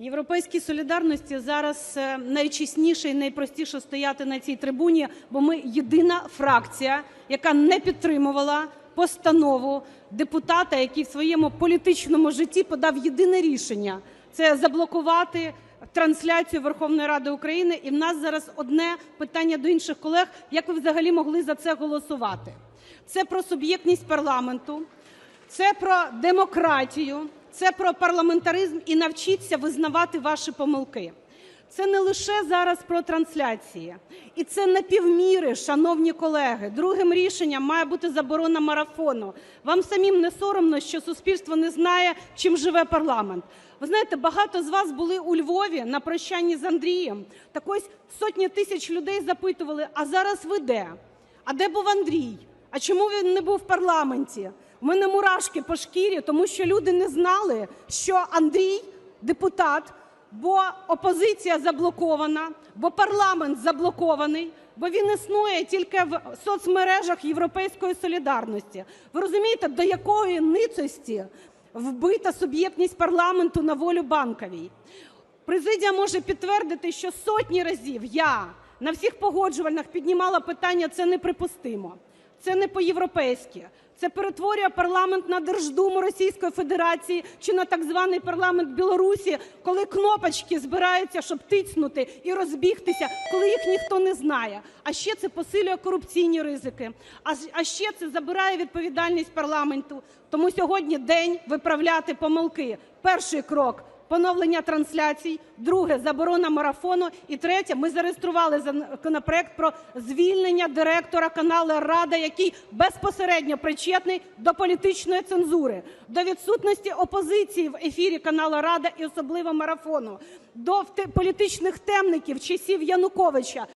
Європейській солідарності зараз е, найчесніше і найпростіше стояти на цій трибуні, бо ми єдина фракція, яка не підтримувала постанову депутата, який в своєму політичному житті подав єдине рішення – це заблокувати трансляцію Верховної Ради України. І в нас зараз одне питання до інших колег: як ви взагалі могли за це голосувати? Це про суб'єктність парламенту, це про демократію, це про парламентаризм і навчіться визнавати ваші помилки. Це не лише зараз про трансляції, і це не півміри, шановні колеги. Другим рішенням має бути заборона марафону. Вам самим не соромно, що суспільство не знає, чим живе парламент. Ви знаєте, багато з вас були у Львові на прощанні з Андрієм. Так ось сотні тисяч людей запитували: а зараз ви де? А де був Андрій? А чому він не був в парламенті? У мене мурашки по шкірі, тому що люди не знали, що Андрій депутат, бо опозиція заблокована, бо парламент заблокований, бо він існує тільки в соцмережах Європейської солідарності. Ви розумієте, до якої ницості вбита суб'єктність парламенту на волю Банковій? Президія може підтвердити, що сотні разів я на всіх погоджувальних піднімала питання «це неприпустимо», це не по-європейськи, це перетворює парламент на Держдуму Російської Федерації чи на так званий парламент Білорусі, коли кнопочки збираються, щоб тицнути і розбігтися, коли їх ніхто не знає. А ще це посилює корупційні ризики. А ще це забирає відповідальність парламенту. Тому сьогодні день виправляти помилки. Перший крок поновлення трансляцій, друге заборона марафону. І третє, ми зареєстрували законопроект про звільнення директора каналу Рада, який безпосередньо причетний до політичної цензури, до відсутності опозиції в ефірі каналу Рада і особливо марафону, до політичних темників часів Януковича.